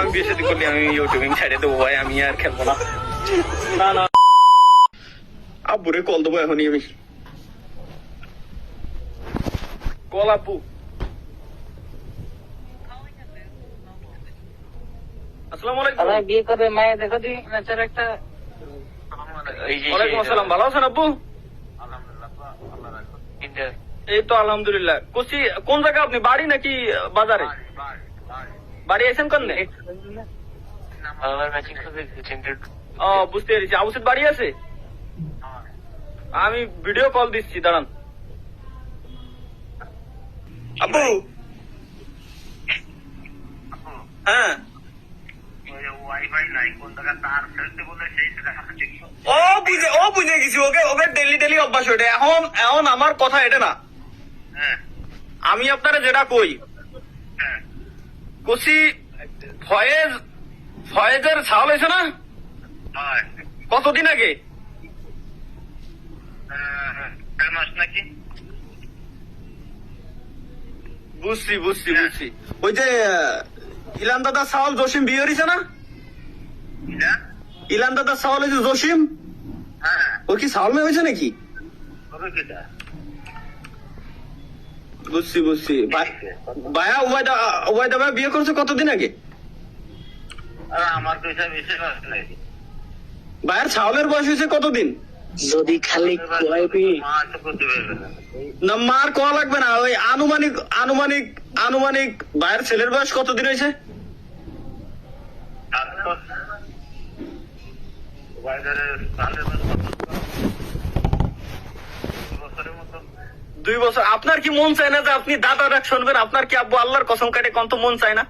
আমি বিয়ে সাথে করলে আমি ইউটিউবিং ছেড়ে দেবো ভাই আমি আর খেলব না। না না। আব্বুরে কল দেবো এখনই আমি। কল আব্বু। আসসালামু আলাইকুম। বিয়ে করে মায়ের দেখো দি নেচার একটা। ওয়ালাইকুম আসসালাম ভালো আছেন আব্বু? এই তো আলহামদুলিল্লাহ। কুচি কোন জায়গা আপনি বাড়ি নাকি বাজারে? বাড়ি আছেন কোন ও বুঝতে পেরেছি। আবুসিদ বাড়ি আছে? আমি ভিডিও কল দিচ্ছি দাঁড়ান। আব্বু! হ্যাঁ? ও বুঝে ও বুঝে গেছি ওকে ওকে ডেলি ডেলি অভ্যাস ওটা এখন এখন আমার কথা এটা না। হ্যাঁ। আমি আপনারা যেটা কই কুচি ফয়েজ ফয়েজের ছাল হয়েছে না? কতদিন আগে? নাকি? বুঝছি বুঝছি বুঝছি। ওই যে ইলান দাদা সাওয়াল জসিম বিয়ে হয়েছে না? ইলান দাদা সাওয়াল হয়েছে জসিম? হ্যাঁ ওর কি সাওয়াল মেয়ে হয়েছে নাকি? বুঝছি বুঝছি। ভাইয়া উবায়দা উবায়দা ভাই বিয়ে করছে কতদিন আগে? আমার পয়সা ভাইয়ের ছাওলের বয়স হয়েছে কতদিন? যদি খালি না মার কয়া লাগবে না ওই আনুমানিক আনুমানিক আনুমানিক ভাইয়ের ছেলের বয়স কতদিন হয়েছে? দুই বছর। আপনার কি মন চায় না যে আপনি দাদা ডাক শুনবেন? আপনার কি আব্বু আল্লাহর কসম কাটে কত মন চায় না?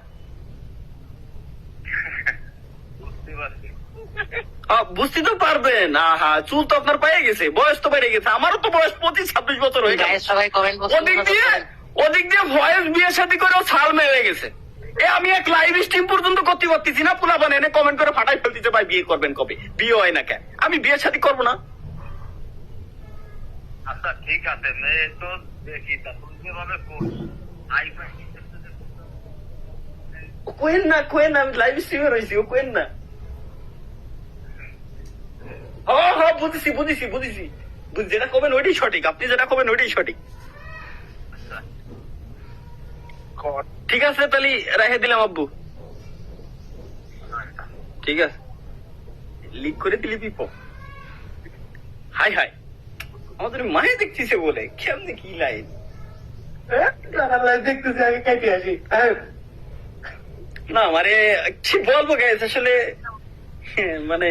বুঝতে তো পারবেন। আহা চুল তো আপনার পেয়ে গেছে বয়স তো বেড়ে গেছে। আমারও তো বয়স পঁচিশ ছাব্বিশ বছর হয়ে গেছে ওদিক দিয়ে ওদিক দিয়ে ভয়েস বিয়ে শাদী করেও ছাল মেরে গেছে। এ আমি এক লাইভ স্ট্রিম পর্যন্ত করতে পারতেছি না। পুলা বানে এনে কমেন্ট করে ফাটাই ফেলতেছে ভাই বিয়ে করবেন কবে? বিয়ে হয় না কেন? আমি বিয়ে শাদী করব না। আচ্ছা ঠিক আছে মেয়ে তো দেখি কীভাবে কোর্স আইফাই কোয়েন না কোয়েন আমি লাইভ স্ট্রিমে রয়েছি ও কোয়েন না। হ্যাঁ হ্যাঁ বুঝেছি বুঝেছি বুঝেছি। যেটা করবেন ওইটাই সঠিক আপনি যেটা করবেন ওইটাই সঠিক। ঠিক আছে তাহলে রেখে দিলাম আব্বু। ঠিক আছে। লিক করে দিলি পিপ। Hi hi. আমাদের মায়ে দেখতেছে বলে কেমনি কি লাইন? না মানে কি বলব আসলে মানে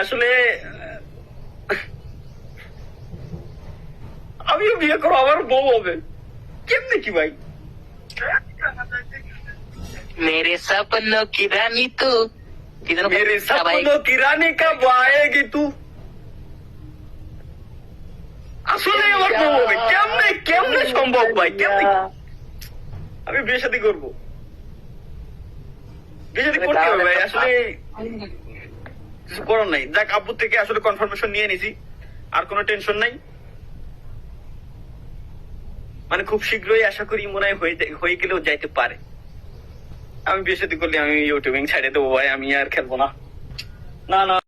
আসলে আমিও বিয়ে করো আমার বউ হবে। কেমনি কি ভাই? মেরে সপনো কি তু? মেরে সপনো কি কব আয়েগি তু? কেমনে সম্ভব ভাই? কেমনে? আমি বিয়ে শাদী করব। বিয়ে শাদী করতে হবে ভাই আসলে কিছু করার নাই। যাক আব্বু থেকে আসলে কনফার্মেশন নিয়ে নিছি। আর কোনো টেনশন নাই। মানে খুব শীঘ্রই আশা করি মনে হয় হয়ে হয়ে গেলেও যাইতে পারে। আমি বিয়ে শাদী করলে আমি ইউটিউবিং ছেড়ে দেবো ভাই আমি আর খেলব না। না না।